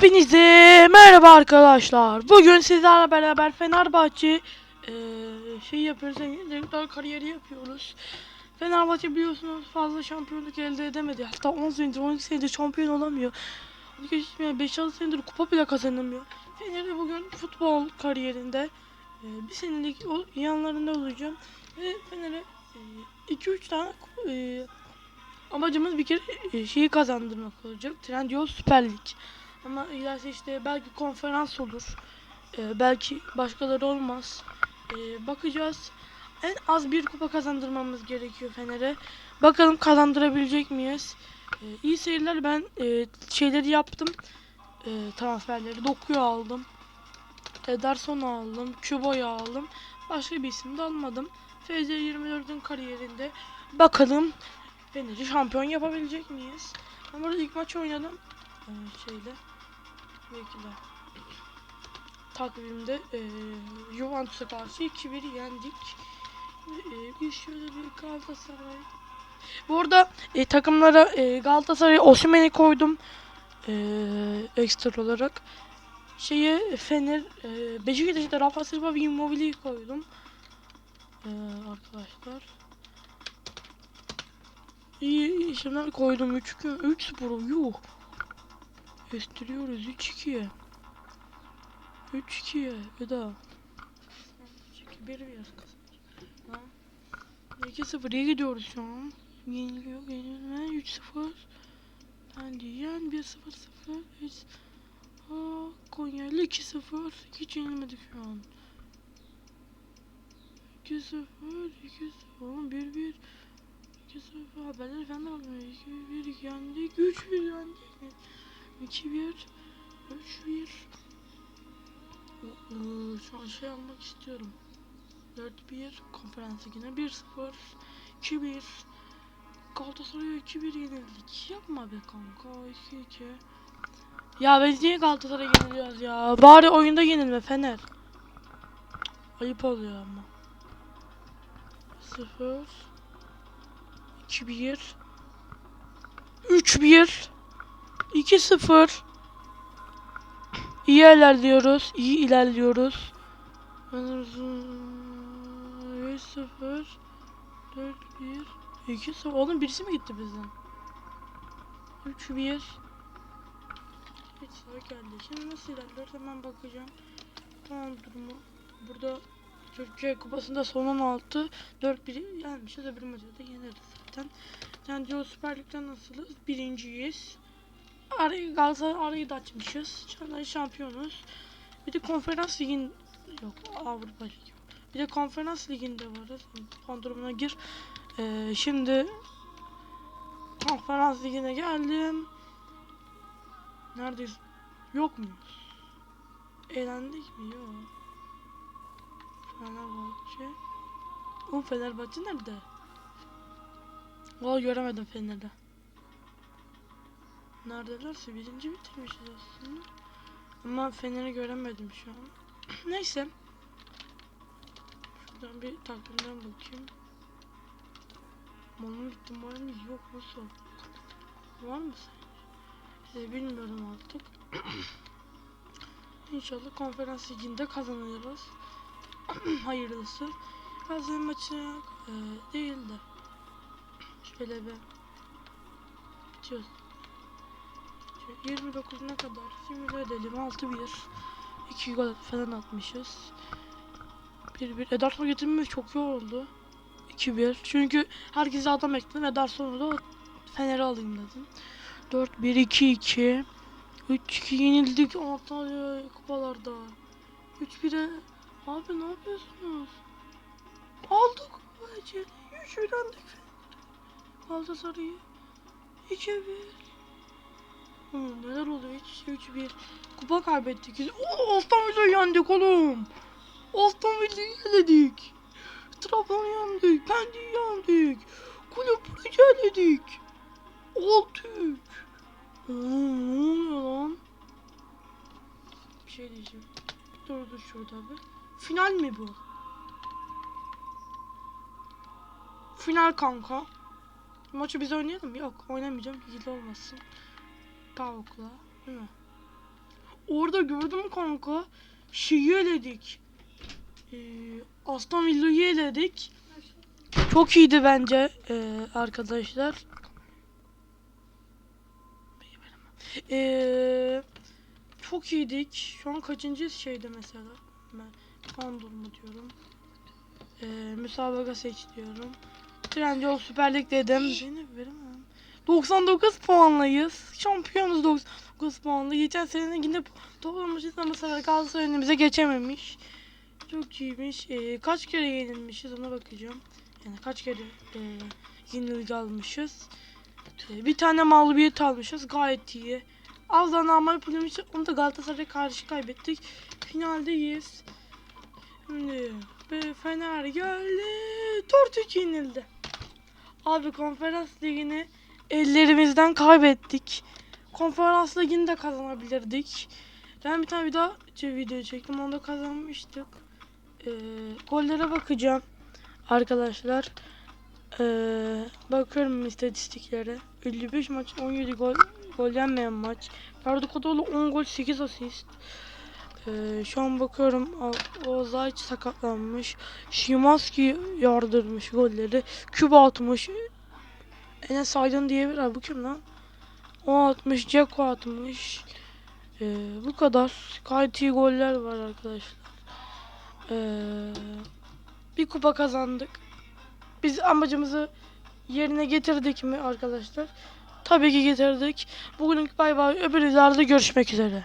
Hepinize merhaba arkadaşlar. Bugün sizlerle beraber Fenerbahçe eee, şey yapıyoruz. Direktör kariyeri yapıyoruz. Fenerbahçe biliyorsunuz fazla şampiyonluk elde edemedi. Hatta 10 senedir 12 senedir şampiyon olamıyor. 5-6 senedir kupa bile kazanamıyor. Fener'e bugün futbol kariyerinde eee, bir senelik yanlarında olacağım. Ve Fener'e 2-3 tane eee, amacımız bir kere eee, şeyi kazandırmak olacak. Trendyol Süper Lig. Ama ilerisi işte belki konferans olur. Ee, belki başkaları olmaz. Ee, bakacağız. En az bir kupa kazandırmamız gerekiyor Fener'e. Bakalım kazandırabilecek miyiz? Ee, iyi seyirler. Ben e, şeyleri yaptım. Ee, transferleri. Doku'yu aldım. Ederson'u aldım. Kübo'yu aldım. Başka bir isim de almadım. FZ24'ün kariyerinde bakalım Fener'i şampiyon yapabilecek miyiz? Ben burada ilk maç oynadım. Ee, şeyle. Belki de takvimde e, Juventus'a karşı 2-1 yendik. E, bir şöyle bir Galatasaray. Bu arada e, takımlara e, Galatasaray Osimhen'i koydum. E, ekstra olarak. Şeye Fener e, Beşiktaş'ta Rafa Silva ve Immobile'yi koydum. E, arkadaşlar. İyi isimler koydum 3 gün 3 sporu yuh. Gösteriyoruz 3-2'ye. 3-2'ye bir daha. 2 1 biraz kazanacak. 2-0'ya gidiyoruz şu an. Yeniliyor, yenilme 3-0. Ben diyen 1-0-0. Hiç... Aa, Konya ile 2-0. Hiç yenilmedik şu an. 2-0, 2-0, 1-1. 2-0 haberleri falan almıyor. 2-1 yendik, 3-1 yendik. 2-1 3-1 Iı, Şu an şey almak istiyorum. 4-1 konferans ligine 1-0 2-1 Galatasaray'a 2-1 yenildik. Yapma be kanka 2-2 Ya biz niye Galatasaray'a yeniliyoruz ya? Bari oyunda yenilme Fener. Ayıp oluyor ama. 0 2-1 3-1 2-0 İyi ilerliyoruz. iyi ilerliyoruz. 1-0 4-1 2-0 Oğlum birisi mi gitti bizden? 3-1 Hiç sıra geldi. Şimdi nasıl ilerliyoruz hemen bakacağım. Tamam durumu. Burada Türkiye Kupası'nda son 16 4-1 yenmişiz. Öbür maçta da yeneriz zaten. Yani diyor Süper Lig'de nasılız? Birinciyiz. Arayı Galatasaray arayı da açmışız. Anda şampiyonuz. Bir de konferans ligin yok Avrupa Ligi. Bir de konferans liginde varız. Puan durumuna gir. Ee, şimdi konferans ligine geldim. Neredeyiz? Yok muyuz? Eğlendik mi? Yok. Fenerbahçe. Oğlum Fenerbahçe nerede? Valla göremedim Fener'de. Neredelerse birinci bitirmişiz aslında. Ama Fener'i göremedim şu an. Neyse. Şuradan bir takvimden bakayım. Malum ihtimali yok nasıl? Var mı sence? Ee, bilmiyorum artık. İnşallah konferans liginde kazanırız. Hayırlısı. Galatasaray maçı e, değil de. Şöyle bir bitiyoruz. 29'una kadar. Simüle edelim 6-1 2 gol falan atmışız. 1-1 Ederson getirmemiz çok iyi oldu. 2-1 çünkü herkese adam ekledim. Ederson'u da Fener'e alayım dedim. 4-1 2-2 3-2 yenildik. Antalya kupalarda. 3-1'e Abi ne yapıyorsunuz? Aldık. Fener'i 3 yendik Galatasaray'ı. 2-1 Oğlum neler oluyor hiç 3 1 kupa kaybettik. Oo Aston Villa'yı yendik oğlum. Aston Villa'yı eledik. Trabzon'u yendik. Pendik'i yendik. Kulüp Brugge'yi. Altık. Oğlum ne lan? Bir şey diyeceğim. Dur dur şurada bir. Final mi bu? Final kanka. Maçı biz oynayalım? Yok oynamayacağım. Hile olmasın. Mi? orada gördün mü kanka? Şeyi eledik. Ee, Aston Villa'yı eledik. Çok iyiydi bence ee, arkadaşlar. Ee, çok iyiydik. Şu an kaçıncı şeyde mesela? Ben puan durumu diyorum. Ee, müsabaka seç diyorum. Trendyol Süper Lig dedim. Beni veremem. 99 puanlıyız. Şampiyonuz 99 puanlı. Geçen sene yine toplamışız ama sefer Galatasaray önümüze geçememiş. Çok iyiymiş. Ee, kaç kere yenilmişiz ona bakacağım. Yani kaç kere e, yenilgi almışız. Ee, bir tane mağlubiyet almışız. Gayet iyi. Az da normal pulumuz onu da Galatasaray'a karşı kaybettik. Finaldeyiz. Şimdi ve Fener geldi. 4-3 yenildi. Abi konferans ligini ellerimizden kaybettik. Konferans ligini de kazanabilirdik. Ben bir tane bir daha video çektim. Onu da kazanmıştık. Ee, gollere bakacağım. Arkadaşlar. Ee, bakıyorum istatistiklere. 55 maç 17 gol gol yenmeyen maç. Ferdi Kadıoğlu 10 gol 8 asist. Ee, şu an bakıyorum o, o Zayç sakatlanmış. Şimanski yardırmış golleri. Küba atmış. Enes Aydın diye bir bu kim lan? O atmış, Ceko atmış. Ee, bu kadar. İyi goller var arkadaşlar. Ee, bir kupa kazandık. Biz amacımızı yerine getirdik mi arkadaşlar? Tabii ki getirdik. Bugünlük bay bay. Öbür videolarda görüşmek üzere.